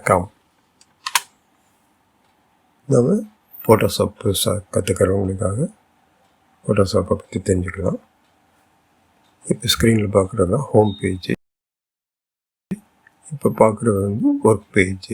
வணக்கம். நம்ம ஃபோட்டோஷாப் புதுசாக கற்றுக்கிறவங்களுக்காக ஃபோட்டோஷாப்பை பற்றி தெரிஞ்சுக்கலாம். இப்போ ஸ்க்ரீனில் பார்க்குறது தான் ஹோம் பேஜ் இப்போ பார்க்குறது வந்து ஒர்க் பேஜ்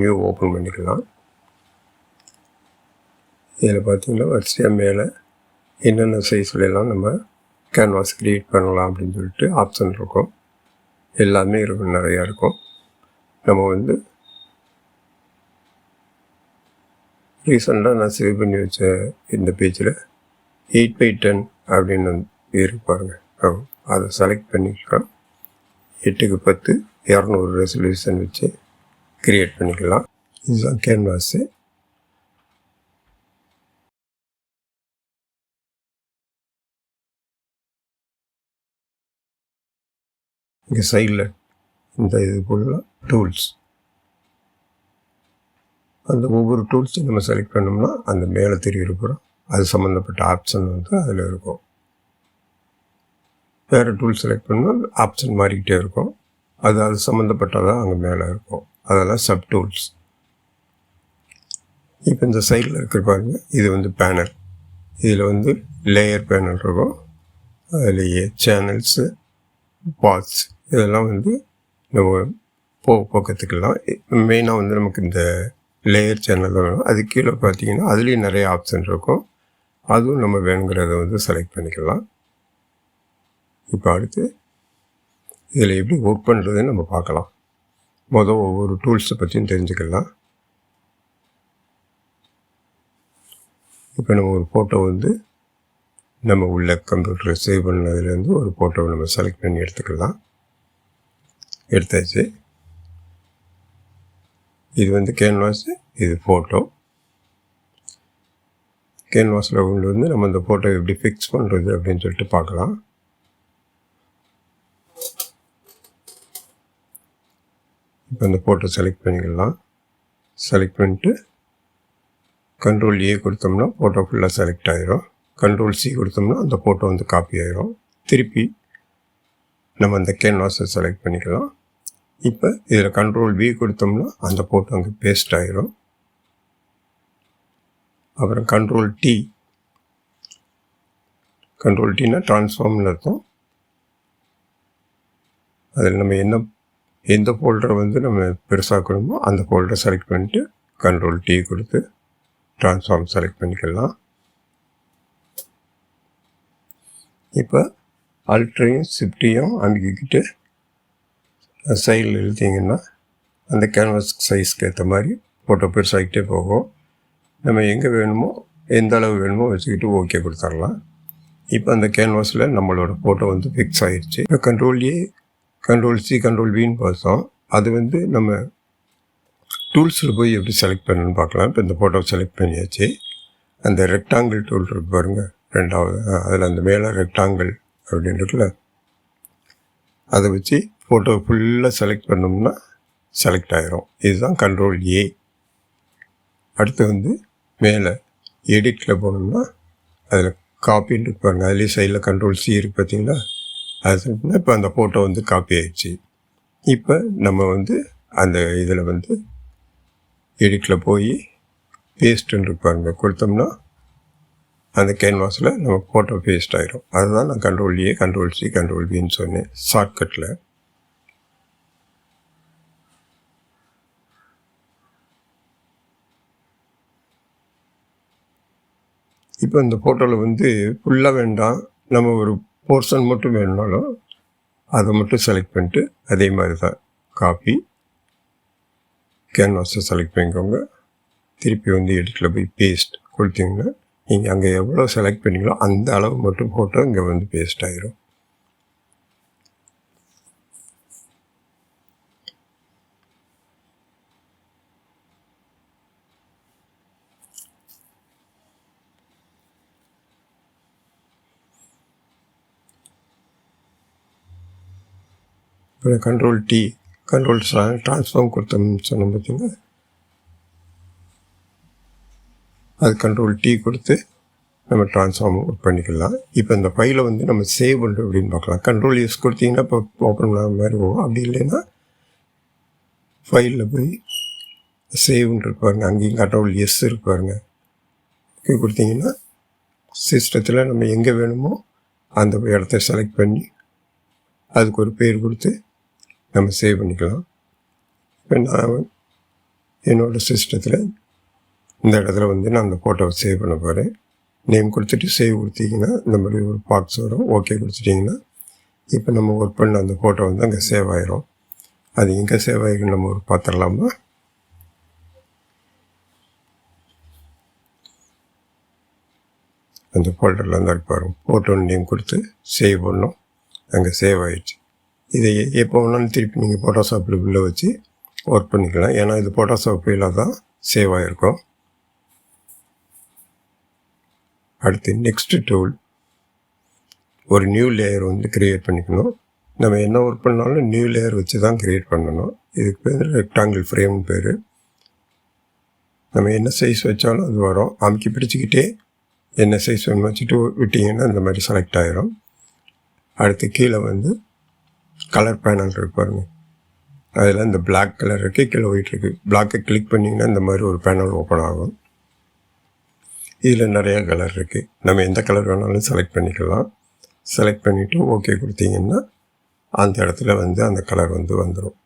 நியூ ஓப்பன் பண்ணிக்கலாம். இதில் பார்த்தீங்கன்னா வரிசையாக மேலே என்னென்ன சைஸில் எல்லாம் நம்ம கேன்வாஸ் க்ரியேட் பண்ணலாம் அப்படின்னு சொல்லிட்டு ஆப்ஷன் இருக்கும். எல்லாமே இருக்கும் நிறையா இருக்கும். நம்ம வந்து ரீசெண்டாக நான் சேவ் பண்ணி வச்ச இந்த பேஜில் எயிட் பை டென் அப்படின்னு இருக்கு பாருங்கள் அதை செலக்ட் பண்ணிக்கலாம். எட்டுக்கு பத்து இரநூறு ரெசல்யூஷன் வச்சு கிரியேட் பண்ணிக்கலாம். இதுதான் கேன்வாஸு இங்கே சைடில் இந்த இது போடலாம். டூல்ஸ் அந்த ஒவ்வொரு டூல்ஸையும் நம்ம செலக்ட் பண்ணோம்னா அந்த மேலே தெரியிருக்கிறோம் அது சம்மந்தப்பட்ட ஆப்ஷன் வந்து அதில் இருக்கும். வேறு டூல் செலக்ட் பண்ணால் ஆப்ஷன் மாறிக்கிட்டே இருக்கும். அது அது சம்மந்தப்பட்டதாக அங்கே மேலே இருக்கும். அதெல்லாம் சப் டூல்ஸ் இப்போ இந்த சைடில் இருக்கிற பாருங்க. இது வந்து பேனல் இதில் வந்து லேயர் பேனல் இருக்கும். அதுலேயே சேனல்ஸு பாட்ஸ் இதெல்லாம் வந்து நம்ம போ போக்கத்துக்கெல்லாம் மெயினாக வந்து நமக்கு இந்த லேயர் சேனல் வேணும். அது கீழே பார்த்தீங்கன்னா அதுலேயும் நிறைய ஆப்ஷன் இருக்கும். அதுவும் நம்ம வேணுங்கிறத வந்து செலக்ட் பண்ணிக்கலாம். இப்போ அடுத்து இதில் எப்படி ஒர்க் பண்ணுறதுன்னு நம்ம பார்க்கலாம். மொதல் ஒவ்வொரு டூல்ஸை பற்றியும் தெரிஞ்சுக்கலாம். இப்போ நம்ம ஒரு ஃபோட்டோ வந்து நம்ம உள்ள கம்ப்யூட்டரை சேவ் பண்ணதுலேருந்து ஒரு ஃபோட்டோவை நம்ம செலக்ட் பண்ணி எடுத்துக்கலாம். எடுத்தாச்சு. இது வந்து கேன்வாஸு இது ஃபோட்டோ கேன்வாஸில் கொண்டு வந்து நம்ம அந்த ஃபோட்டோ எப்படி ஃபிக்ஸ் பண்ணுறது அப்படின்னு சொல்லிட்டு பார்க்கலாம். இப்போ இந்த ஃபோட்டோ செலக்ட் பண்ணிக்கலாம். செலக்ட் பண்ணிட்டு கண்ட்ரோல் ஏ கொடுத்தோம்னா ஃபோட்டோ ஃபுல்லாக செலக்ட் ஆகிரும் கண்ட்ரோல் சி கொடுத்தோம்னா அந்த ஃபோட்டோ வந்து காப்பி ஆகிரும் திருப்பி நம்ம அந்த கேன்வாஸை செலக்ட் பண்ணிக்கலாம். இப்போ இதில் கண்ட்ரோல் வி கொடுத்தோம்னா அந்த ஃபோட்டோ அங்கே பேஸ்ட் ஆகிரும் அப்புறம் கண்ட்ரோல் டி கண்ட்ரோல் டீனா ட்ரான்ஸ்ஃபார்ம்னு அர்த்தம் அதில் நம்ம என்ன எந்த ஃபோல்டரை வந்து நம்ம பெருசாக்கணுமோ அந்த ஃபோல்டரை செலக்ட் பண்ணிட்டு கண்ட்ரோல் டீ கொடுத்து ட்ரான்ஸ்ஃபார்ம் செலக்ட் பண்ணிக்கலாம். இப்போ அல்ட்ரையும் ஷிஃப்டையும் அமைக்கிக்கிட்டு சைடில் இழுத்திங்கன்னா அந்த கேன்வாஸ் சைஸ்க்கு ஏற்ற மாதிரி ஃபோட்டோ பெருசாகிட்டே போகும். நம்ம எங்கே வேணுமோ எந்த அளவு வேணுமோ வச்சுக்கிட்டு ஓகே கொடுத்துர்லாம். இப்போ அந்த கேன்வாஸில் நம்மளோட ஃபோட்டோ வந்து ஃபிக்ஸ் ஆகிடுச்சு இப்போ control A control C control வின்னு பார்த்தோம். அது வந்து நம்ம டூல்ஸில் போய் எப்படி செலக்ட் பண்ணணும்னு பார்க்கலாம். இப்போ இந்த ஃபோட்டோ செலக்ட் பண்ணியாச்சு. அந்த ரெக்டாங்கிள் டூல் இருக்கு பாருங்கள் ரெண்டாவது அதில் அந்த மேலே ரெக்டாங்கிள் அப்படின்னு இருக்குல்ல. அதை வச்சு ஃபோட்டோ ஃபுல்லாக செலக்ட் பண்ணோம்னா செலக்ட் ஆகிரும் இதுதான் கண்ட்ரோல் ஏ அடுத்து வந்து மேலே எடிட்டில் போனோம்னா அதில் காப்பின்னு இருக்கு பாருங்கள் அதுலேயே சைடில் கண்ட்ரோல் சி இருக்குது பார்த்தீங்களா? அது இப்போ அந்த ஃபோட்டோ வந்து காப்பி ஆயிடுச்சு. இப்போ நம்ம வந்து அந்த இதில் வந்து எடிட்டில் போய் பேஸ்ட்டுன்னு இருப்பாங்க கொடுத்தோம்னா அந்த கேன்வாஸில் நம்ம ஃபோட்டோ பேஸ்ட் ஆகிரும் அதுதான் நான் control A control C control பின்னு சொன்னேன். ஷார்ட்கட்டில் இப்போ இந்த ஃபோட்டோவில் வந்து ஃபுல்லாக வேண்டாம். நம்ம ஒரு போர்ஷன் மட்டும் வேணுனாலும் அதை மட்டும் செலக்ட் பண்ணிட்டு அதே மாதிரி தான் காப்பி கேன்வாஸை செலக்ட் பண்ணிக்கோங்க. திருப்பி வந்து எடிட்டில் போய் பேஸ்ட் கொடுத்தீங்கன்னா நீங்கள் அங்கே எவ்வளோ செலக்ட் பண்ணீங்களோ அந்த அளவு மட்டும் ஃபோட்டோ இங்கே வந்து பேஸ்ட் ஆகிரும் இப்போ கண்ட்ரோல் டி கண்ட்ரோல் ட்ரான்ஸ்ஃபார்ம் கொடுத்தோம்னு சொன்னோம் பார்த்தீங்கன்னா அது கண்ட்ரோல் டீ கொடுத்து நம்ம ட்ரான்ஸ்ஃபார்ம் ஒர்க் பண்ணிக்கலாம். இப்போ இந்த ஃபைலை வந்து நம்ம சேவ் பண்ணுறோம் அப்படின்னு பார்க்கலாம். கண்ட்ரோல் யூஸ் கொடுத்தீங்கன்னா இப்போ ஓப்பன் பண்ண மாதிரி போகும் அப்படி இல்லைன்னா ஃபைலில் போய் சேவ்னு இருப்பாருங்க அங்கேயும் கண்ட்ரோல் எஸ் இருப்பாருங்க ஓகே கொடுத்தீங்கன்னா சிஸ்டத்தில் நம்ம எங்கே வேணுமோ அந்த இடத்த செலக்ட் பண்ணி அதுக்கு ஒரு பேர் கொடுத்து நம்ம சேவ் பண்ணிக்கலாம். இப்போ நான் என்னோடய சிஸ்டத்தில் இந்த இடத்துல வந்து நான் அந்த ஃபோட்டோவை சேவ் பண்ண போகிறேன் நேம் கொடுத்துட்டு சேவ் கொடுத்தீங்கன்னா இந்த மாதிரி ஒரு பாக்ஸ் வரும். ஓகே கொடுத்துட்டிங்கன்னா இப்போ நம்ம ஒர்க் பண்ண அந்த ஃபோட்டோ வந்து அங்கே சேவ் ஆயிரும். அது எங்கே சேவ் ஆகிருக்குன்னு நம்ம ஒரு பார்த்துடலாமா? அந்த ஃபோல்டரில் இருந்தால் இருப்பார் ஃபோட்டோ நேம் கொடுத்து சேவ் பண்ணோம். அங்கே சேவ் ஆகிடுச்சு இதை எப்போ வேணாலும் திருப்பி நீங்கள் ஃபோட்டோஷாப்பில் உள்ளே வச்சு ஒர்க் பண்ணிக்கலாம். ஏன்னா இது ஃபோட்டோஷாப்பில் தான் சேவ் ஆகிருக்கும் அடுத்து நெக்ஸ்ட் டூல் ஒரு நியூ லேயர் வந்து க்ரியேட் பண்ணிக்கணும். நம்ம என்ன ஒர்க் பண்ணாலும் நியூ லேயர் வச்சு தான் க்ரியேட் பண்ணணும். இதுக்கு பேர் ரெக்டாங்கிள் ஃப்ரேம்னு பேர். நம்ம என்ன சைஸ் வச்சாலும் அது வரும். அமுக்கி பிடிச்சிக்கிட்டே என்ன சைஸ் வேணும் வச்சுட்டு விட்டிங்கன்னா இந்த மாதிரி செலக்ட் ஆகிரும் அடுத்து கீழே வந்து கலர் பேனல் இருக்கு பாருங்க. அதில் இந்த பிளாக் கலர் இருக்குது கீழே ஒயிட் இருக்குது பிளாக்கை கிளிக் பண்ணிங்கன்னா இந்த மாதிரி ஒரு பேனல் ஓப்பன் ஆகும். இதில் நிறையா கலர் இருக்குது நம்ம எந்த கலர் வேணாலும் செலக்ட் பண்ணிக்கலாம். செலக்ட் பண்ணிவிட்டு ஓகே கொடுத்தீங்கன்னா அந்த இடத்துல வந்து அந்த கலர் வந்து வந்துடும்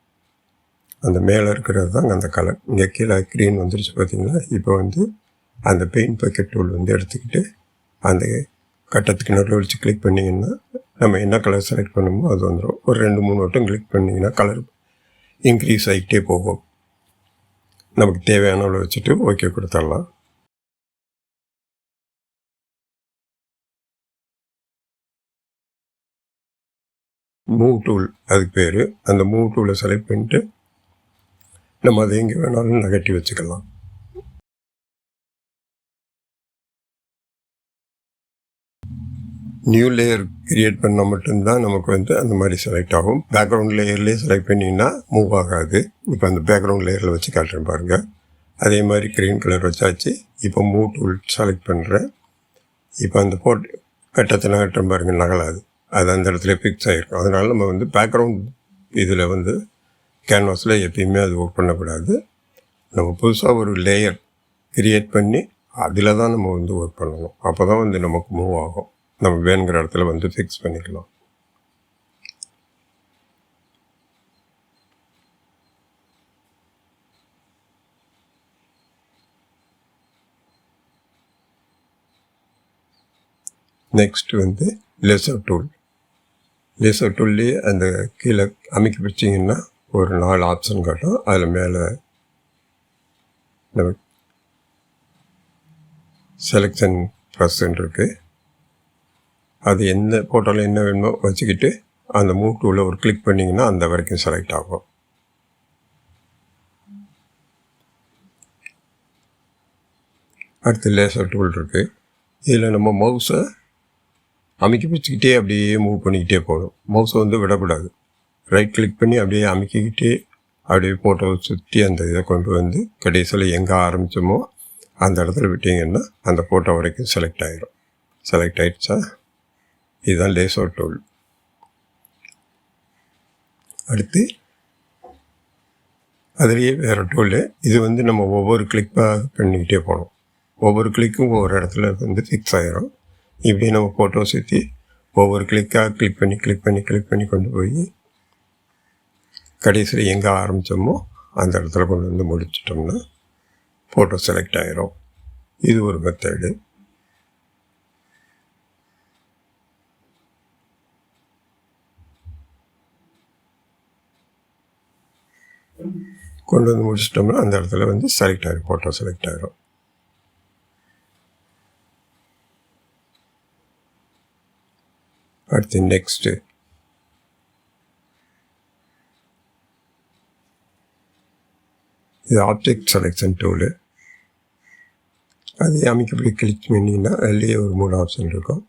அந்த மேலே இருக்கிறது தான் அந்த கலர் இங்கே கீழே க்ரீன் வந்துருச்சு பார்த்திங்களா இப்போ வந்து அந்த பெயிண்ட் பக்கெட் டூல் வந்து எடுத்துக்கிட்டு அந்த கட்டத்துக்கு நடுவில் வச்சு கிளிக் பண்ணிங்கன்னா நம்ம என்ன கலர் செலக்ட் பண்ணுமோ அது வந்துடும் ஒரு ரெண்டு மூணு வட்டம் கிளிக் பண்ணிங்கன்னா கலர் இன்க்ரீஸ் ஆகிட்டே போகும். நமக்கு தேவையான அளவு வச்சுட்டு ஓகே கொடுத்துடலாம். மூவ் டூல் அதுக்கு பேர். அந்த மூவ் டூலை செலக்ட் பண்ணிட்டு நம்ம அதை எங்கே வேணாலும் நகட்டி வச்சுக்கலாம். நியூ லேயர் கிரியேட் பண்ணால் மட்டும்தான் நமக்கு வந்து அந்த மாதிரி செலக்ட் ஆகும். பேக்ரவுண்ட் லேயர்லேயே செலக்ட் பண்ணிங்கன்னா மூவ் ஆகாது. இப்போ அந்த பேக்ரவுண்ட் லேயரில் வச்சு காட்டுறேன் பாருங்கள் அதே மாதிரி க்ரீன் கலர் வச்சாச்சு. இப்போ மூவ் டூல் செலக்ட் பண்ணுறேன் இப்போ அந்த போட் கட்டத்தை நகட்டம் பாருங்கள் நகலாது. அது அந்த இடத்துல ஃபிக்ஸ் ஆகிருக்கும் அதனால் நம்ம வந்து பேக்ரவுண்ட் இதில் வந்து கேன்வாஸில் எப்பயுமே அது ஒர்க் பண்ணக்கூடாது. நம்ம புதுசாக ஒரு லேயர் க்ரியேட் பண்ணி அதில் தான் நம்ம வந்து ஒர்க் பண்ணணும். அப்போ தான் வந்து நமக்கு மூவ் ஆகும். நம்ம வேணுங்கிற இடத்துல வந்து ஃபிக்ஸ் பண்ணிக்கலாம். நெக்ஸ்ட் வந்து லேசர் டூல் லேசர் டூல்லேயே அந்த கீழே அமைக்க பிடிச்சிங்கன்னா ஒரு நாலு ஆப்ஷன் காட்டும். அதில் மேலே நம்ம செலெக்ஷன் ப்ரெஸ்ன்னு இருக்குது அது எந்த ஃபோட்டோவில் என்ன வேணுமோ வச்சுக்கிட்டு அந்த மூவ் டூவில் ஒரு கிளிக் பண்ணிங்கன்னா அந்த வரைக்கும் செலக்ட் ஆகும். அடுத்து லேசர் டூல் இருக்குது இதில் நம்ம மவுஸை அமைக்க பிடிச்சிக்கிட்டே அப்படியே மூவ் பண்ணிக்கிட்டே போகணும். மவுஸை வந்து விடக்கூடாது. ரைட் கிளிக் பண்ணி அப்படியே அமைக்கிக்கிட்டே அப்படியே ஃபோட்டோவை சுற்றி அந்த இதை கொண்டு வந்து கடைசியில் எங்கே ஆரம்பித்தோமோ அந்த இடத்துல விட்டிங்கன்னா அந்த ஃபோட்டோ வரைக்கும் செலக்ட் ஆகிரும் செலக்ட் ஆகிடுச்சா இதுதான் லேசோ டூல். அடுத்து அதுலேயே வேறு டூலு. இது வந்து நம்ம ஒவ்வொரு கிளிக்காக பண்ணிக்கிட்டே போகணும். ஒவ்வொரு கிளிக்கும் ஒவ்வொரு இடத்துல வந்து ஃபிக்ஸ் ஆகிரும் இப்படி நம்ம ஃபோட்டோ சுற்றி ஒவ்வொரு கிளிக்காக கிளிக் பண்ணி கிளிக் பண்ணி கிளிக் பண்ணி கொண்டு போய் கடைசியில் எங்கே ஆரம்பித்தோமோ அந்த இடத்துல கொண்டு வந்து முடிச்சிட்டோம்னா ஃபோட்டோ செலக்ட் ஆகிரும் இது ஒரு மெத்தடு கொண்டு வந்து முடிச்சிட்டோம்னா அந்த இடத்துல வந்து செலக்ட் ஆகிரும் ஃபோட்டோ செலக்ட் ஆகிரும் அடுத்து நெக்ஸ்ட்டு இது ஆப்ஜெக்ட் செலெக்ஷன் டூலு அது அமைக்கப்படி கிளிக் பண்ணிங்கன்னா அதுலேயே ஒரு மூணு ஆப்ஷன் இருக்கும்.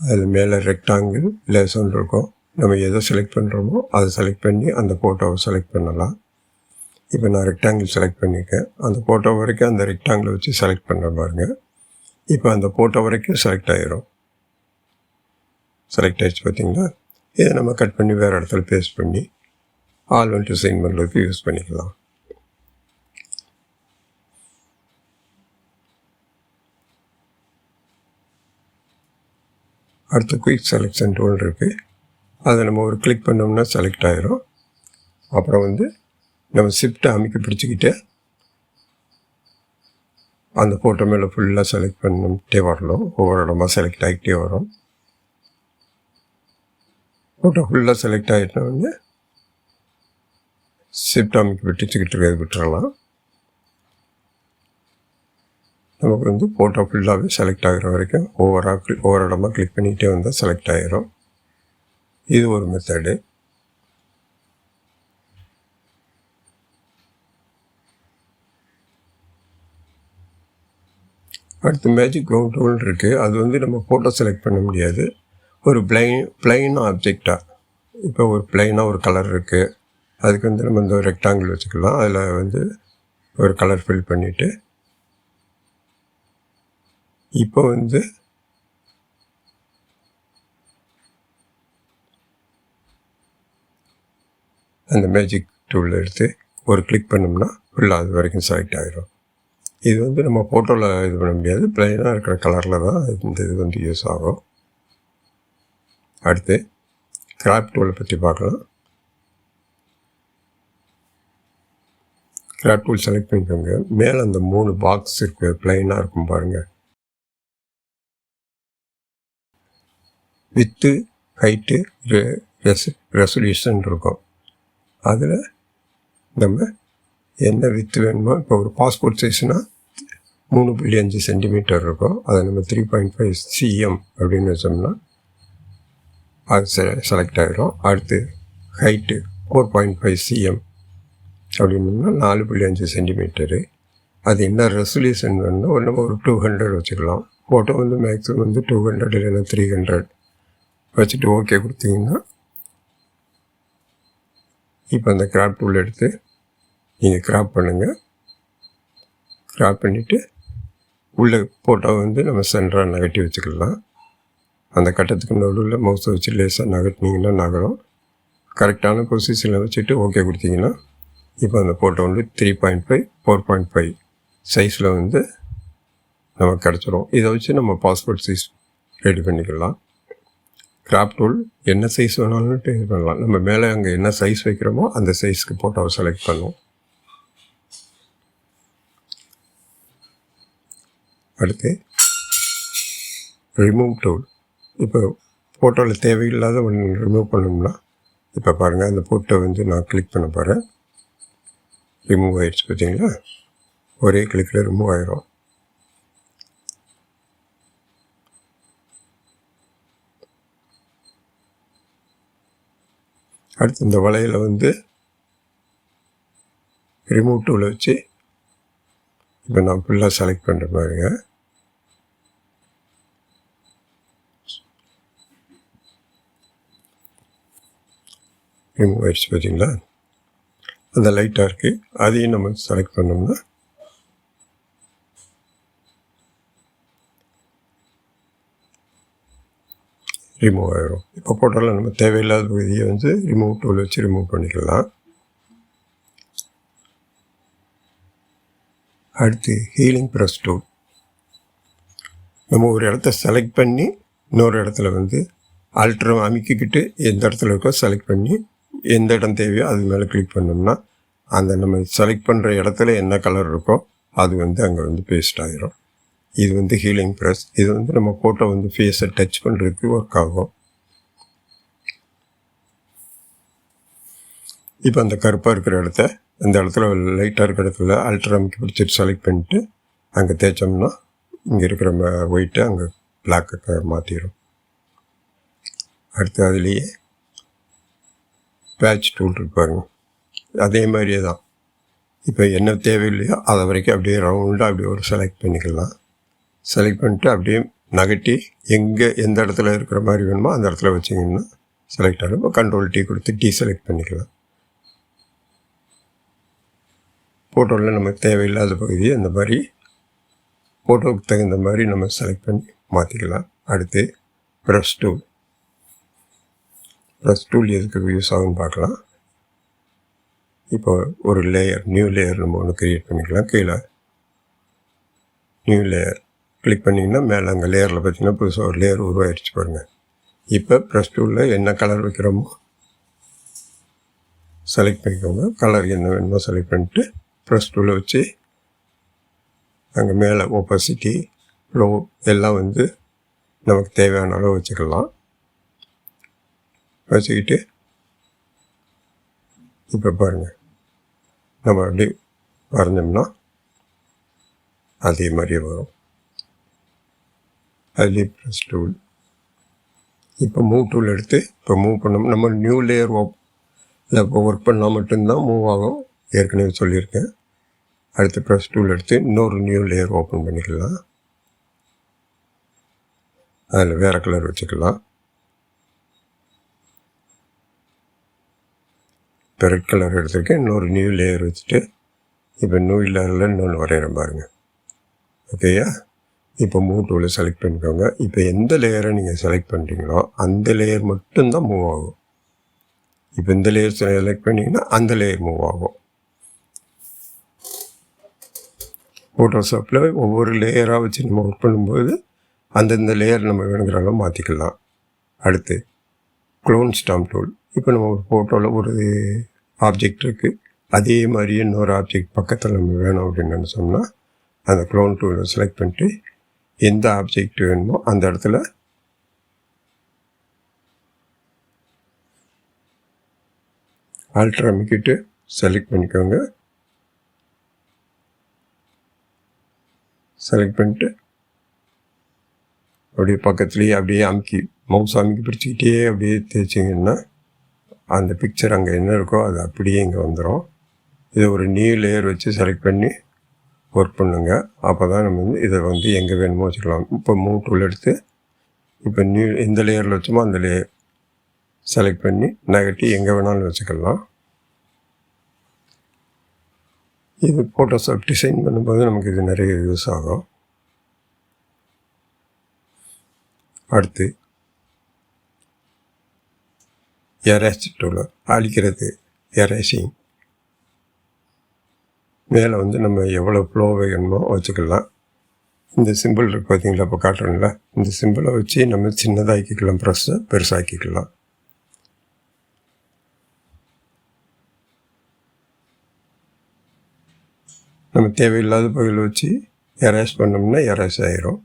அதில் மேலே ரெக்டாங்கிள் லேசன் இருக்கும். நம்ம எதை செலக்ட் பண்ணுறோமோ அதை செலக்ட் பண்ணி அந்த ஃபோட்டோவை செலக்ட் பண்ணலாம். இப்போ நான் ரெக்டாங்கிள் செலக்ட் பண்ணியிருக்கேன் அந்த ஃபோட்டோ வரைக்கும் அந்த ரெக்டாங்கிளை வச்சு செலக்ட் பண்ண பாருங்க. இப்போ அந்த ஃபோட்டோ வரைக்கும் செலக்ட் ஆகிரும் செலக்ட் ஆகிடுச்சு பார்த்தீங்களா இதை நம்ம கட் பண்ணி வேறு இடத்துல பேஸ்ட் பண்ணி ஆல் ஒன் டிசைன் பண்ணுறதுக்கு யூஸ் பண்ணிக்கலாம். அடுத்து குயிக் செலெக்ஷன் டூல் இருக்குது அதை நம்ம ஒரு கிளிக் பண்ணோம்னா செலக்ட் ஆகிரும் அப்புறம் வந்து நம்ம ஷிஃப்ட்டை அமைக்க பிடிச்சிக்கிட்டு அந்த ஃபோட்டோ மேலே ஃபுல்லாக செலக்ட் பண்ணிட்டே வரணும். ஒவ்வொரு இடமா செலக்ட் ஆகிட்டே வரும். ஃபோட்டோ ஃபுல்லாக செலக்ட் ஆகிட்டோடனே ஷிஃப்ட் அமைக்க பிடிச்சிக்கிட்டு இருக்கிறது விட்டுறலாம். நமக்கு வந்து ஃபோட்டோ ஃபுல்லாகவே செலக்ட் ஆகிற வரைக்கும் ஒவ்வொரு ஒவ்வொரு இடமா கிளிக் பண்ணிகிட்டே வந்தால் செலக்ட் ஆகிரும் இது ஒரு மெத்தடு அடுத்து மேஜிக் க்ரௌண்ட் டூல் இருக்குது அது வந்து நம்ம ஃபோட்டோ செலக்ட் பண்ண முடியாது. ஒரு பிளைன் பிளைன் ஆப்ஜெக்டாக இப்போ ஒரு பிளைனாக ஒரு கலர் இருக்குது அதுக்கு வந்து நம்ம இந்த ரெக்டாங்கிள் வச்சுக்கலாம். அதில் வந்து ஒரு கலர் ஃபில் பண்ணிவிட்டு இப்போ வந்து அந்த மேஜிக் டூல் எடுத்து ஒரு கிளிக் பண்ணோம்னா ஃபுல்லாக அது வரைக்கும் செலக்ட் ஆகிரும் இது வந்து நம்ம ஃபோட்டோவில் இது பண்ண முடியாது. ப்ளைனாக இருக்கிற கலரில் தான் இந்த இது வந்து யூஸ் ஆகும். அடுத்து கிராப் டூலை பற்றி பார்க்கலாம். கிராப் டூல் செலக்ட் பண்ணிக்கோங்க. மேலே அந்த மூணு பாக்ஸ் இருக்குது ப்ளைனாக இருக்கும் பாருங்கள் வித்து ஹைட்டு ரெசு ரெசல்யூஷன் இருக்கும். அதில் நம்ம என்ன வித்து வேணுமோ இப்போ ஒரு பாஸ்போர்ட் சைஸ்னால் மூணு புள்ளி அஞ்சு சென்டிமீட்டர் இருக்கும். அதை நம்ம த்ரீ பாயிண்ட் ஃபைவ் சிஎம் அப்படின்னு வச்சோம்னா அது செ செலக்ட் ஆகிடும் அடுத்து height four point five CM அப்படின்னோம்னா நாலு புள்ளி அஞ்சு சென்டிமீட்டரு அது என்ன ரெசல்யூஷன் வேணும்னா ஒரு நம்ம ஒரு டூ ஹண்ட்ரட் வச்சுக்கலாம். ஃபோட்டோ வந்து மேக்ஸிமம் வந்து டூ ஹண்ட்ரட் இல்லைன்னா த்ரீ ஹண்ட்ரட் வச்சுட்டு ஓகே கொடுத்தீங்கன்னா இப்போ அந்த கிராப் டூல் எடுத்து நீங்கள் கிராப் பண்ணுங்கள் கிராப் பண்ணிவிட்டு உள்ளே ஃபோட்டோ வந்து நம்ம சென்டராக நகட்டி வச்சுக்கலாம். அந்த கட்டத்துக்கு நடுவில் மவுஸை வச்சு லேசாக நகட்டினீங்கன்னா நகரும். கரெக்டான பொசிஷனில் வச்சுட்டு ஓகே கொடுத்தீங்கன்னா இப்போ அந்த ஃபோட்டோ வந்து three point five four point five சைஸில் வந்து நமக்கு கிடச்சிரும். இதை வச்சு நம்ம பாஸ்போர்ட் சைஸ் ரெடி பண்ணிக்கலாம். கிராப் டூல் என்ன சைஸ் வேணாலும் இது பண்ணலாம். நம்ம மேலே அங்கே என்ன சைஸ் வைக்கிறோமோ அந்த சைஸ்க்கு ஃபோட்டோவை செலக்ட் பண்ணுவோம் அடுத்து ரிமூவ் டூல் இப்போ ஃபோட்டோவில் தேவையில்லாத ஒன்று ரிமூவ் பண்ணோம்னா இப்போ பாருங்கள் அந்த ஃபோட்டோ வந்து நான் கிளிக் பண்ண போகிறேன் ரிமூவ் ஆயிடுச்சு பார்த்தீங்களா? ஒரே கிளிக்கில் ரிமூவ் ஆயிரும். அடுத்து இந்த வலையில் வந்து ரிமூவ் டூவில் வச்சு இப்போ நான் ஃபுல்லாக செலக்ட் பண்ணுற பாருங்க. ரிமூவ் ஆயிடுச்சு பார்த்தீங்களா அந்த லைட்டாக இருக்குது அதையும் நம்ம செலக்ட் பண்ணோம்னா ரிமூவ் ஆகிடும் இப்போ போட்டாலும் நம்ம தேவையில்லாத பகுதியை வந்து ரிமூவ் டூல் வச்சு ரிமூவ் பண்ணிக்கலாம். அடுத்து ஹீலிங் ப்ரெஸ் டூல் நம்ம ஒரு இடத்த செலக்ட் பண்ணி இன்னொரு இடத்துல வந்து ஆல்ட்ரு அமைக்கிக்கிட்டு எந்த இடத்துல இருக்கோ செலக்ட் பண்ணி எந்த இடம் தேவையோ அது மேலே கிளிக் பண்ணோம்னா அந்த நம்ம செலக்ட் பண்ணுற இடத்துல என்ன கலர் இருக்கோ அது வந்து அங்கே வந்து பேஸ்ட் ஆகிரும் இது வந்து ஹீலிங் ப்ரெஸ் இது வந்து நம்ம ஃபோட்டோ வந்து ஃபேஸை டச் பண்ணுறதுக்கு ஒர்க் ஆகும். இப்போ அந்த கருப்பாக இருக்கிற இடத்த அந்த இடத்துல லைட்டாக இருக்கிற இடத்துல அல்ட்ராமிக்கு பிடிச்சிட்டு செலக்ட் பண்ணிட்டு அங்கே தேய்ச்சோம்னா இங்கே இருக்கிற ஒயிட்டை அங்கே பிளாக்கு மாற்றிடும் அடுத்து அதுலேயே பேட்ச் டூல் இருப்பாருங்க அதே மாதிரியே தான். இப்போ என்ன தேவையில்லையோ அதை வரைக்கும் அப்படியே ரவுண்டாக அப்படியே ஒரு செலக்ட் பண்ணிக்கலாம். செலக்ட் பண்ணிட்டு அப்படியே நகட்டி எங்கே எந்த இடத்துல இருக்கிற மாதிரி வேணுமோ அந்த இடத்துல வச்சிங்கன்னா செலக்ட் ஆகும். இப்போ கண்ட்ரோல் டீ கொடுத்து டீ செலக்ட் பண்ணிக்கலாம். ஃபோட்டோவில் நமக்கு தேவையில்லாத பகுதியை அந்த மாதிரி ஃபோட்டோவுக்கு தகுந்த மாதிரி நம்ம செலக்ட் பண்ணி மாற்றிக்கலாம் அடுத்து ப்ரெஷ் டூல் ப்ரெஷ் டூல் எதுக்கு யூஸ் ஆகும்னு பார்க்கலாம். இப்போ ஒரு லேயர் நியூ லேயர் நம்ம ஒன்று க்ரியேட் பண்ணிக்கலாம். கீழே நியூ லேயர் கிளிக் பண்ணிங்கன்னா மேலே அங்கே லேயரில் பார்த்தீங்கன்னா புதுசாக ஒரு லேயர் உருவாயிடுச்சு பாருங்கள் இப்போ ப்ரெஸ் டூவில் என்ன கலர் வைக்கிறோமோ செலக்ட் பண்ணிக்கோங்க. கலர் என்ன வேணுமோ செலக்ட் பண்ணிட்டு ப்ரெஸ் டூவில் வச்சு அங்கே மேலே ஓப்பசிட்டி லோ எல்லாம் வந்து நமக்கு தேவையான அளவு வச்சுக்கலாம். வச்சுக்கிட்டு இப்போ பாருங்கள் நம்ம அப்படி வரைஞ்சோம்னா அதே மாதிரியே வரும். அதுலேயே ப்ரெஸ் டூல் இப்போ மூவ் டூல் எடுத்து இப்போ மூவ் பண்ணோம் நம்ம நியூ லேயர் ஓப் இல்லை இப்போ ஒர்க் பண்ணால் மட்டும்தான் மூவ் ஆகும். ஏற்கனவே சொல்லியிருக்கேன். அடுத்து ப்ரெஸ் டூல் எடுத்து இன்னொரு நியூ லேயர் ஓப்பன் பண்ணிக்கலாம். அதில் வேறு கலர் வச்சுக்கலாம். இப்போ ரெட் கலர் எடுத்துருக்கேன். இன்னொரு நியூ லேயர் வச்சுட்டு இப்போ நியூ லேயரில் இன்னொன்று வரைகிறேன் பாருங்கள் ஓகேயா இப்போ மூவ் டூவில் செலக்ட் பண்ணிக்கோங்க. இப்போ எந்த லேயரை நீங்கள் செலக்ட் பண்ணுறீங்களோ அந்த லேயர் மட்டும்தான் மூவ் ஆகும். இப்போ இந்த லேயர் செலக்ட் பண்ணிங்கன்னா அந்த லேயர் மூவ் ஆகும். ஃபோட்டோஷாப்பில் ஒவ்வொரு லேயராக வச்சு நம்ம ஒர்க் பண்ணும்போது அந்தந்த லேயர் நம்ம வேணுங்கிற அளவு மாற்றிக்கலாம் அடுத்து க்ளோன் ஸ்டாம்ப் டூல் இப்போ நம்ம ஒரு ஃபோட்டோவில் ஒரு ஆப்ஜெக்ட் இருக்குது அதே மாதிரி இன்னொரு ஆப்ஜெக்ட் பக்கத்தில் நம்ம வேணும் அப்படின்னு நினச்சோம்னா அந்த க்ளோன் டூலை செலக்ட் பண்ணிட்டு எந்த ஆப்ஜெக்ட் வேணுமோ அந்த இடத்துல அல்ட்ரா அமைக்கிட்டு செலக்ட் பண்ணிக்கோங்க. செலக்ட் பண்ணிட்டு அப்படியே பக்கத்துலேயே அப்படியே அமுக்கி மவுஸ் அமுக்கி பிடிச்சிக்கிட்டே அப்படியே தேய்ச்சிங்கன்னா அந்த பிக்சர் அங்கே என்ன இருக்கோ அது அப்படியே இங்கே வந்துடும் இதை ஒரு நியூ லேயர் வச்சு செலக்ட் பண்ணி ஒர்க் பண்ணுங்கள் அப்போ தான் நம்ம வந்து இதை வந்து எங்கே வேணுமோ வச்சுக்கலாம். இப்போ மூவ் டூல் எடுத்து இப்போ நியூ எந்த லேயரில் வச்சோமோ அந்த லேயர் செலக்ட் பண்ணி நெகட்டிவ் எங்கே வேணாலும் வச்சுக்கலாம். இது ஃபோட்டோஷாப் டிசைன் பண்ணும்போது நமக்கு இது நிறைய யூஸ் ஆகும். அடுத்து எரேஸ் டூல் அழிக்கிறது எரேசிங் மேலே வந்து நம்ம எவ்வளோ ஃப்ளோ வேணுமோ வச்சுக்கலாம். இந்த சிம்பிள் இருக்குது பார்த்தீங்களா இப்போ காட்டுறோம்ல. இந்த சிம்பிளை வச்சு நம்ம சின்னதாக்கிக்கலாம் ப்ரெஸ்ஸை பெருசாக்கிக்கலாம். நம்ம தேவையில்லாத பகுதியில் வச்சு எரேஸ் பண்ணோம்னா எரேஸ் ஆகிரும்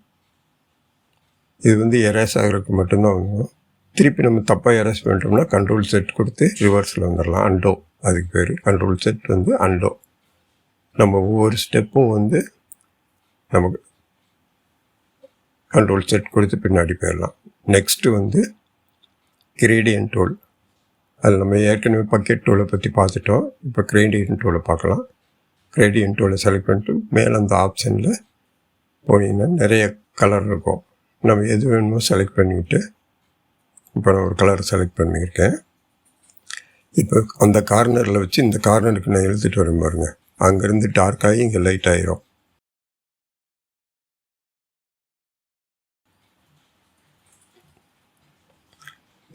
இது வந்து எரேஸ் ஆகிறதுக்கு மட்டும்தான் வந்துடும் திருப்பி நம்ம தப்பாக எரேஸ் பண்ணிட்டோம்னா கண்ட்ரோல் செட் கொடுத்து ரிவர்ஸில் வந்துடலாம் அண்டோ அதுக்கு பேர். கண்ட்ரோல் செட் வந்து அண்டோ நம்ம ஒவ்வொரு ஸ்டெப்பும் வந்து நமக்கு கண்ட்ரோல் செட் கொடுத்து பின்னாடி போயிடலாம். நெக்ஸ்ட்டு வந்து கிரேடியன் டூல் அதில் நம்ம ஏற்கனவே பக்கெட் டூலை பற்றி பார்த்துட்டோம். இப்போ கிரேடியன் டூலை பார்க்கலாம். கிரேடியன் டோலை செலக்ட் பண்ணிட்டு மேலே அந்த ஆப்ஷனில் போனீங்கன்னா நிறைய கலர் இருக்கும். நம்ம எது வேணுமோ செலக்ட் பண்ணிக்கிட்டு இப்போ நான் ஒரு கலர் செலக்ட் பண்ணியிருக்கேன். இப்போ அந்த கார்னரில் வச்சு இந்த கார்னருக்கு நான் எழுதிட்டு வரேன் பாருங்கள் அங்கேருந்து டார்க் ஆகி இங்கே லைட் ஆயிரும்.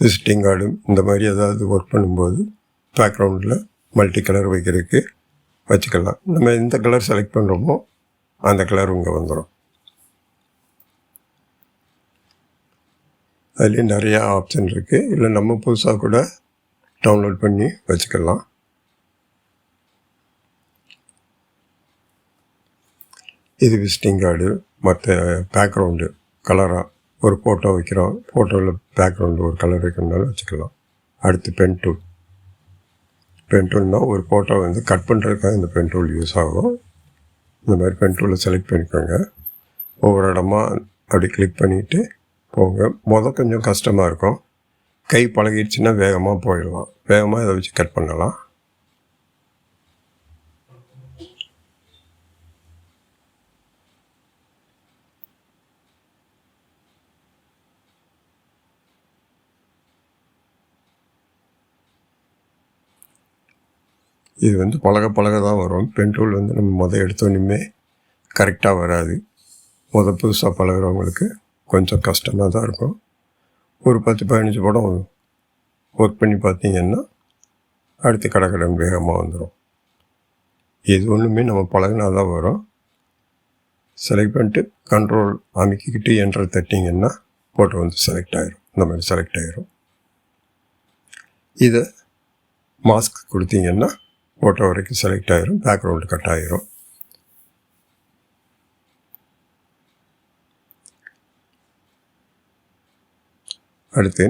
விசிட்டிங் கார்டு இந்த மாதிரி ஏதாவது ஒர்க் பண்ணும்போது பேக்ரவுண்டில் மல்டி கலர் வைக்கிறதுக்கு வச்சுக்கலாம். நம்ம எந்த கலர் செலக்ட் பண்ணுறோமோ அந்த கலர் இங்கே வந்துடும் அதுலேயும் நிறையா ஆப்ஷன் இருக்குது இல்லை நம்ம புதுசாக கூட டவுன்லோட் பண்ணி வச்சுக்கலாம். இது விசிட்டிங் கார்டு மற்ற பேக்ரவுண்டு கலராக ஒரு ஃபோட்டோ வைக்கிறோம். ஃபோட்டோவில் பேக்ரவுண்டு ஒரு கலர் வைக்கணும்னாலும் வச்சுக்கலாம். அடுத்து பென் டூல் பென் டூல்னால் ஒரு ஃபோட்டோ வந்து கட் பண்ணுறதுக்காக இந்த பென் டூல் யூஸ் ஆகும். இந்த மாதிரி பென் டூலை செலக்ட் பண்ணிக்கோங்க. ஒவ்வொரு இடமா அப்படி கிளிக் பண்ணிவிட்டு போங்க. மொதல் கொஞ்சம் கஷ்டமாக இருக்கும். கை பழகிடுச்சுன்னா வேகமாக போயிடலாம். வேகமாக இதை வச்சு கட் பண்ணலாம். இது வந்து பழக பழக தான் வரும். பென் டூல் வந்து நம்ம மொதல் எடுத்தோன்னுமே கரெக்டாக வராது. முத புதுசாக பழகுறவங்களுக்கு கொஞ்சம் கஷ்டமாக தான் இருக்கும். ஒரு பத்து பதினஞ்சு படம் ஒர்க் பண்ணி பார்த்தீங்கன்னா அடுத்து கடற்கடன் வேகமாக வந்துடும் இது ஒன்றுமே நம்ம பழகினா தான் வரும். செலக்ட் பண்ணிட்டு கண்ட்ரோல் அமைக்கிக்கிட்டு என்ற தட்டிங்கன்னா ஃபோட்டோ வந்து செலக்ட் ஆயிரும். இந்த மாதிரி செலக்ட் ஆயிரும். இதை மாஸ்க் கொடுத்தீங்கன்னா ஃபோட்டோ வரைக்கும் செலக்ட் ஆயிரும் பேக்ரவுண்டு கட் ஆயிரும். அடுத்து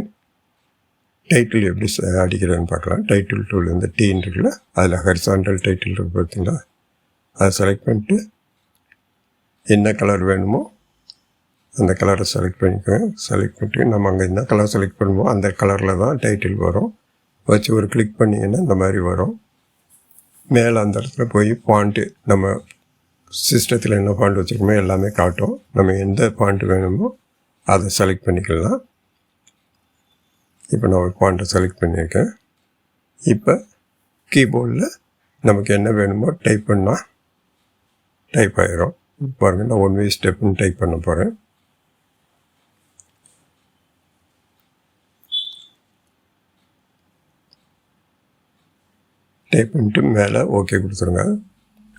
டைட்டில் எப்படி அடிக்கிறேன்னு பார்க்கலாம். டைட்டில் டூல் வந்து டீன் இருக்குல்ல அதில் ஹரிசாண்டல் டைட்டில் இருக்குது பார்த்தீங்களா? அதை செலக்ட் பண்ணிட்டு என்ன கலர் வேணுமோ அந்த கலரை செலக்ட் பண்ணிக்குவேன் செலக்ட் பண்ணிட்டு நம்ம அங்கே என்ன கலர் செலக்ட் பண்ணுவோம் அந்த கலரில் தான் டைட்டில் வரும். வச்சு ஒரு கிளிக் பண்ணிங்கன்னா இந்த மாதிரி வரும். மேலே அந்த இடத்துல போய் பாண்ட்டு நம்ம சிஸ்டத்தில் என்ன பாண்ட் வச்சுருக்கோமோ எல்லாமே காட்டும். நம்ம எந்த பாண்ட் வேணுமோ அதை செலக்ட் பண்ணிக்கலாம். இப்போ நான் ஒரு பாயிண்ட்டை செலக்ட் பண்ணியிருக்கேன். இப்போ கீபோர்டில் நமக்கு என்ன வேணுமோ டைப் பண்ணால் டைப் ஆயிரும். பாருங்கள் நான் ஒன் வே ஸ்டெப்னு டைப் பண்ண போகிறேன் டைப் பண்ணிட்டு மேலே ஓகே கொடுத்துருங்க.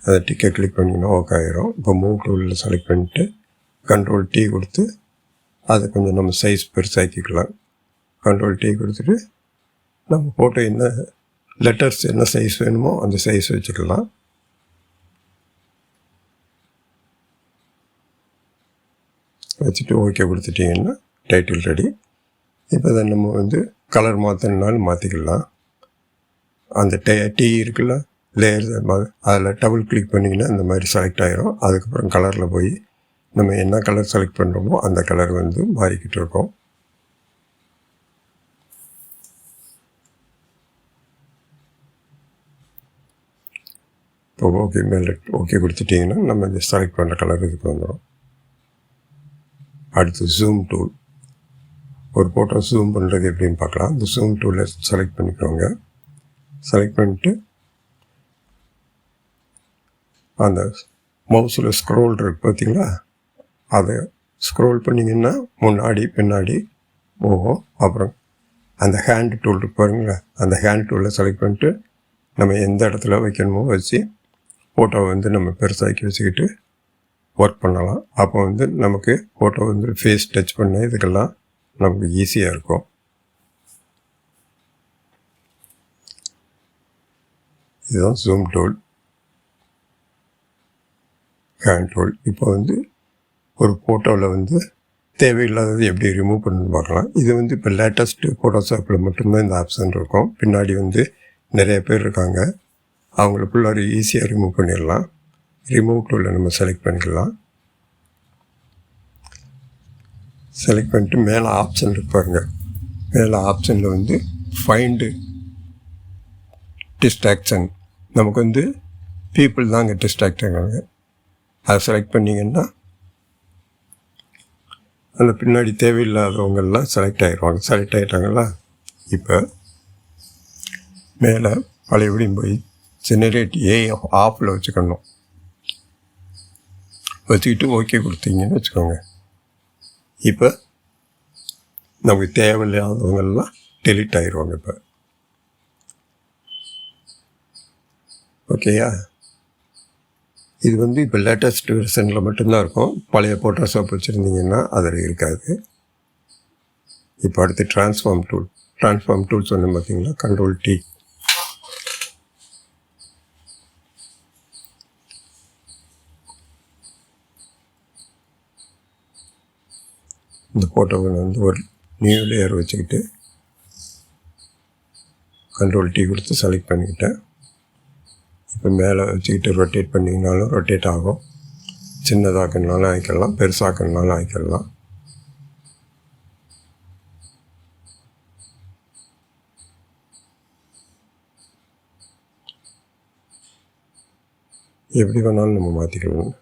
அதை டிக்கெட் கிளிக் பண்ணிங்கன்னா ஓகே ஆயிரும். இப்போ மூவ் டூலில் செலக்ட் பண்ணிட்டு கண்ட்ரோல் டீ கொடுத்து அதை கொஞ்சம் நம்ம சைஸ் பெருசாக்கிக்கலாம். கண்ட்ரோல் டீ கொடுத்துட்டு நம்ம ஃபோட்டோ என்ன லெட்டர்ஸ் என்ன சைஸ் வேணுமோ அந்த சைஸ் வச்சுக்கலாம். வச்சுட்டு ஓகே கொடுத்துட்டிங்கன்னா டைட்டில் ரெடி இப்போ தான் நம்ம வந்து கலர் மாற்றினாலும் மாற்றிக்கலாம் அந்த டே டீ இருக்குல்ல லேயர் அதில் டபுள் கிளிக் பண்ணிங்கன்னா இந்த மாதிரி செலக்ட் ஆகிரும் அதுக்கப்புறம் கலரில் போய் நம்ம என்ன கலர் செலக்ட் பண்ணுறோமோ அந்த கலர் வந்து மாறிக்கிட்டு இருக்கோம். இப்போ ஓகே மேலே ஓகே கொடுத்துட்டிங்கன்னா நம்ம இந்த செலக்ட் பண்ணுற கலர் இதுக்கு வந்துடும் அடுத்து ஜூம் டூல் ஒரு ஃபோட்டோ ஜூம் பண்ணுறது எப்படின்னு பார்க்கலாம். இந்த ஜூம் டூலை செலக்ட் பண்ணிக்கோங்க. செலக்ட் பண்ணிட்டு அந்த மவுஸில் ஸ்க்ரோல் இருக்கு பார்த்தீங்களா அதை ஸ்க்ரோல் பண்ணிங்கன்னா முன்னாடி பின்னாடி போகும் அப்புறம் அந்த ஹேண்ட் டூல் இருக்கு பாருங்களா? அந்த ஹேண்ட் டூலை செலக்ட் பண்ணிட்டு நம்ம எந்த இடத்துல வைக்கணுமோ வச்சு ஃபோட்டோ வந்து நம்ம பெருசாக்கி வச்சுக்கிட்டு ஒர்க் பண்ணலாம். அப்போ வந்து நமக்கு ஃபோட்டோ வந்து ஃபேஸ் டச் பண்ண இதுக்கெல்லாம் நமக்கு ஈஸியாக இருக்கும். இதுதான் ஜூம் டூல் ஹேண்ட் டூல் இப்போ வந்து ஒரு ஃபோட்டோவில் வந்து தேவையில்லாதது எப்படி ரிமூவ் பண்ணணும்னு பார்க்கலாம். இது வந்து இப்போ லேட்டஸ்ட்டு ஃபோட்டோஷாப்பில் மட்டும்தான் இந்த ஆப்ஷன் இருக்கும். பின்னாடி வந்து நிறைய பேர் இருக்காங்க. அவங்கள ஃபுல்லாக ஈஸியாக ரிமூவ் பண்ணிடலாம். ரிமூவ் டூலில் நம்ம செலக்ட் பண்ணிக்கலாம். செலக்ட் பண்ணிட்டு மேலே ஆப்ஷன் இருப்பாருங்க மேலே ஆப்ஷனில் வந்து ஃபைண்டு டிஸ்ட்ராக்ஷன் நமக்கு வந்து பீப்புள் தான் அங்கே டிஸ்ட்ராக்ட் ஆகிறாங்க. அதை செலக்ட் பண்ணிங்கன்னா அந்த பின்னாடி தேவையில்லாதவங்கள்லாம் செலக்ட் ஆகிடுவாங்க செலக்ட் ஆகிட்டாங்களா இப்போ மேலே பழையபடியும் போய் ஜெனரேட் ஏ ஆஃபில் வச்சுக்கணும். வச்சுக்கிட்டு ஓகே கொடுத்தீங்கன்னு வச்சுக்கோங்க. இப்போ நமக்கு தேவையில்லாதவங்கள்லாம் டெலிட் ஆயிடுவாங்க இப்போ. ஓகேயா இது வந்து இப்போ லேட்டஸ்ட் வெர்ஷனில் மட்டும்தான் இருக்கும். பழைய ஃபோட்டோஷாப் வச்சுருந்தீங்கன்னா அதில் இருக்காது. இப்போ அடுத்து ட்ரான்ஸ்ஃபார்ம் டூல் ட்ரான்ஸ்ஃபார்ம் டூல் சொன்னேன் பார்த்தீங்களா கண்ட்ரோல் டி இந்த ஃபோட்டோவை வந்து ஒரு நியூ லேயர் வச்சுக்கிட்டு கண்ட்ரோல் டீ கொடுத்து செலக்ட் பண்ணிக்கிட்டேன். இப்போ மேலே வச்சுக்கிட்டு ரொட்டேட் பண்ணிங்கனாலும் ரொட்டேட் ஆகும். சின்னதாக்குனாலும் ஆக்கிடலாம் பெருசாக்குனாலும் ஆக்கிடலாம் எப்படி வேணாலும் நம்ம மாற்றிக்கலாம்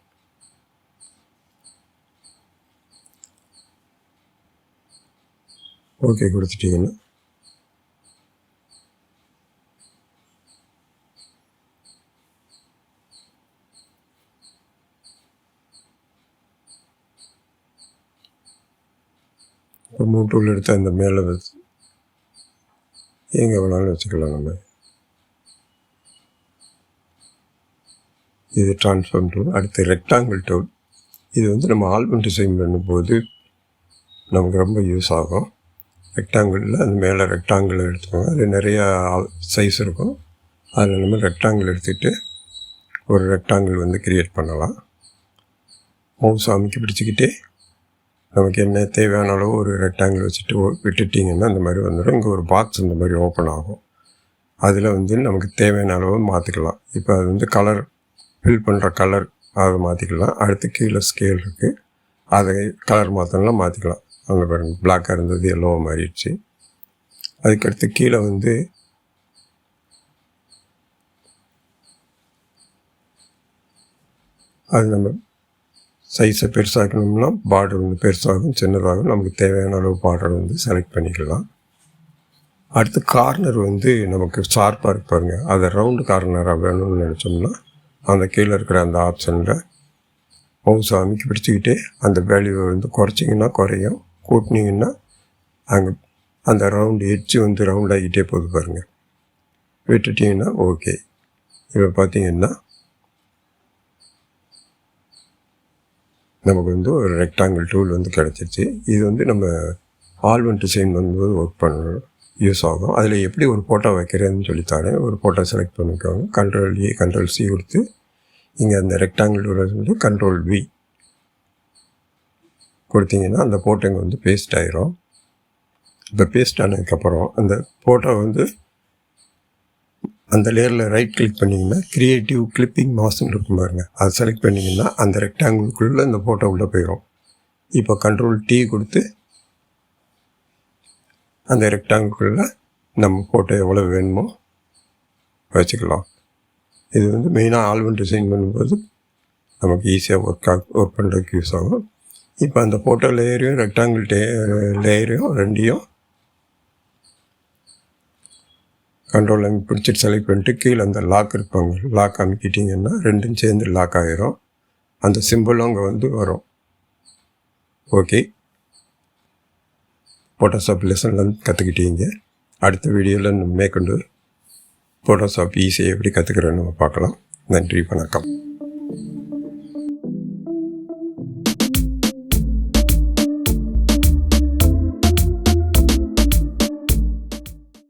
ஓகே கொடுத்துட்டீங்கன்னா ஒரு மூணு டூல் எடுத்து அந்த மேலே வச்சு எங்கே வேணாலும் வச்சுக்கலாம் நம்ம. இது ட்ரான்ஸ்ஃபார்ம் டூல் அடுத்து ரெக்டாங்கிள் டூல் இது வந்து நம்ம ஆல்பம் டிசைன் பண்ணும்போது நமக்கு ரொம்ப யூஸ் ஆகும். ரெக்டாங்கிளில் அந்த மேலே ரெக்டாங்கிள் எடுத்துக்கோங்க. அது நிறையா சைஸ் இருக்கும். அதில் நம்ம ரெக்டாங்கிள் எடுத்துகிட்டு ஒரு ரெக்டாங்கிள் வந்து க்ரியேட் பண்ணலாம். மவுஸ் அமைக்க பிடிச்சிக்கிட்டே நமக்கு என்ன தேவையான அளவு ஒரு ரெக்டாங்கிள் வச்சுட்டு ஓ- விட்டுட்டிங்கன்னா அந்த மாதிரி வந்துடும் இங்கே ஒரு பாக்ஸ் இந்த மாதிரி ஓப்பன் ஆகும். அதில் வந்து நமக்கு தேவையான அளவு மாற்றிக்கலாம் இப்போ அது வந்து கலர் ஃபில் பண்ணுற கலர் அதை மாற்றிக்கலாம் அடுத்து கீழே ஸ்கேல் இருக்குது அதை கலர் மாற்றலாம் மாற்றிக்கலாம் அங்கே பாருங்க பிளாக்காக இருந்தது எல்லோவாக மாறிடுச்சு. அதுக்கடுத்து கீழே வந்து அது நம்ம சைஸை பெருசாக்கணும்னா பார்டர் வந்து பெருசாகும் சின்னதாகும். நமக்கு தேவையான அளவு பார்டர் வந்து செலக்ட் பண்ணிக்கலாம். அடுத்து கார்னர் வந்து நமக்கு ஷார்ப்பாக இருப்பாருங்க அதை ரவுண்டு கார்னராக வேணும்னு நினச்சோம்னா அந்த கீழே இருக்கிற அந்த ஆப்ஷனில் மவுஸ் அமைக்கி பிடிச்சிக்கிட்டே அந்த வேல்யூவை வந்து குறைச்சிங்கன்னா குறையும். கூட்டினீங்கன்னா அங்கே அந்த ரவுண்டு எட்ஜு வந்து ரவுண்ட் ஆகிட்டே போகுது பாருங்கள் விட்டுட்டிங்கன்னா ஓகே இப்போ பார்த்தீங்கன்னா நமக்கு வந்து ஒரு ரெக்டாங்கிள் டூல் வந்து கிடச்சிருச்சு. இது வந்து நம்ம ஆல்பம் டிசைன் பண்ணும்போது ஒர்க் பண்ணணும். யூஸ் ஆகும். அதில் எப்படி ஒரு ஃபோட்டோ வைக்கிறேன்னு சொல்லித்தாரேன் ஒரு ஃபோட்டோ செலக்ட் பண்ணிக்கோங்க. கண்ட்ரோல் ஏ கண்ட்ரோல் சி கொடுத்து இங்கே அந்த ரெக்டாங்கிள் டூல் வந்து கண்ட்ரோல் வி கொடுத்தீங்கன்னா அந்த ஃபோட்டோங்க வந்து பேஸ்ட் ஆயிரும். இப்போ பேஸ்ட் ஆனதுக்கப்புறம் அந்த ஃபோட்டோ வந்து அந்த லேயரில் ரைட் கிளிக் பண்ணிங்கன்னா க்ரியேட்டிவ் கிளிப்பிங் மாஸ்ன்னு இருக்கும் பாருங்க. அதை செலக்ட் பண்ணிங்கன்னா அந்த ரெக்டாங்கிளுக்குள்ளே இந்த ஃபோட்டோ உள்ளே போயிடும் இப்போ கண்ட்ரோல் டீ கொடுத்து அந்த ரெக்டாங்கிளுக்குள்ளே நம்ம ஃபோட்டோ எவ்வளோ வேணுமோ வச்சுக்கலாம். இது வந்து மெயினாக ஆல்பம் டிசைன் பண்ணும்போது நமக்கு ஈஸியாக ஒர்க் ஆக ஒர்க் பண்ணுறதுக்கு யூஸ் ஆகும். இப்போ அந்த ஃபோட்டோ லேயரையும் ரெக்டாங்கிள் டே லேயரையும் ரெண்டையும் கண்ட்ரோல் அங்கே பிடிச்சிட்டு செலக்ட் பண்ணிட்டு கீழே அந்த லாக் இருப்பாங்க. லாக் அமைக்கிட்டிங்கன்னா ரெண்டும் சேர்ந்து லாக் ஆகிரும் அந்த சிம்பிளும் அங்கே வந்து வரும். ஓகே ஃபோட்டோஷாப் லெசன்லேருந்து கற்றுக்கிட்டீங்க அடுத்த வீடியோவில் மேற்கொண்டு ஃபோட்டோஷாப் ஈஸியாக எப்படி கற்றுக்கிறோன்னு நம்ம பார்க்கலாம். நன்றி வணக்கம்.